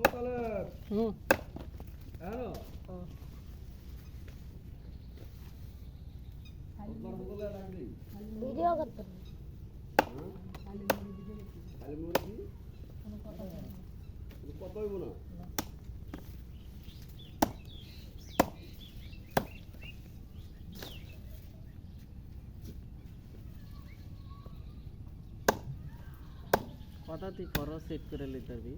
হুম video করতে হ্যাঁ কত হইব না কথা তুই করো সেট করে লিতে পারবি।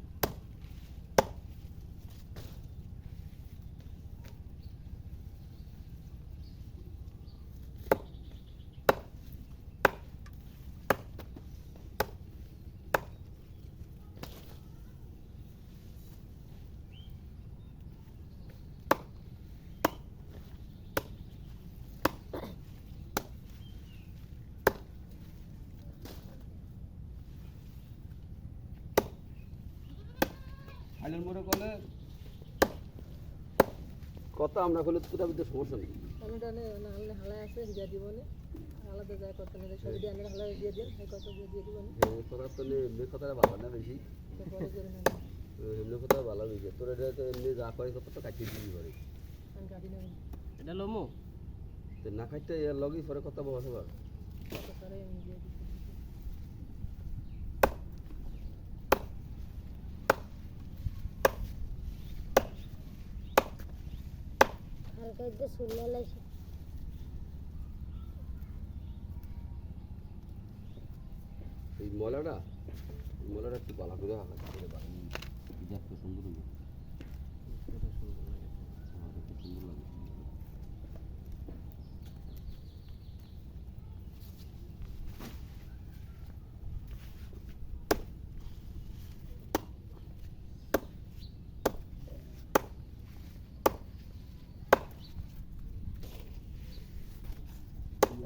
খালির মোড়ে কলে কত আমরা কলে তোরা ভিতরে সমস্যা নেই। আমি না হলে আছে দিয়ে দিব না। আলাদা যায় করতে না সব দিয়ে হালায় দিয়ে দিন এই কত দিয়ে দিব না। কথা তো কথাটা ভালো না বেশি। তো এমনি কথা ভালো বেশি। তোর এটা তো এমনি যা করে কথা তো কাটিয়ে দিবি পারে এটা লমু? তো না খাইতে লগই পরে কথা বলা সবার কত করে আমি দিয়ে দিচ্ছি হালকা একটু শুনলে লাগছে। এই মলাটা মলাটা একটু ভালো করে হালকা করে বানিয়ে সুন্দর হইবে এটা সুন্দর লাগে। হ্যাঁ, দেখতে সুন্দর লাগে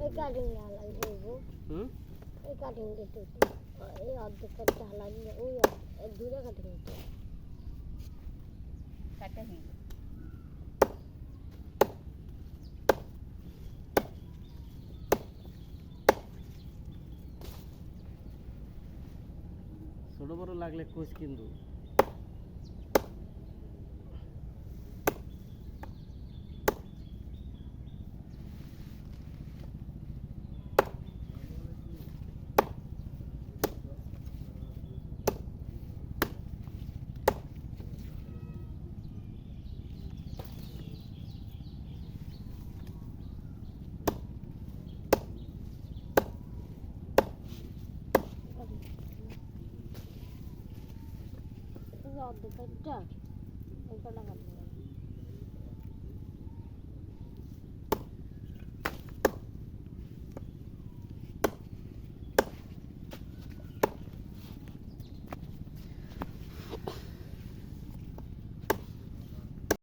এই কাটিং হালাই দেবো হুম এই কাটিং দিতে এই অর্ধেকটা ঢালা দিয়ে ওই অর্ধেক দূরে কাটিং কাটে হই ছোট বড় লাগলে কোচ কিন্তু। of the center in Palangapur.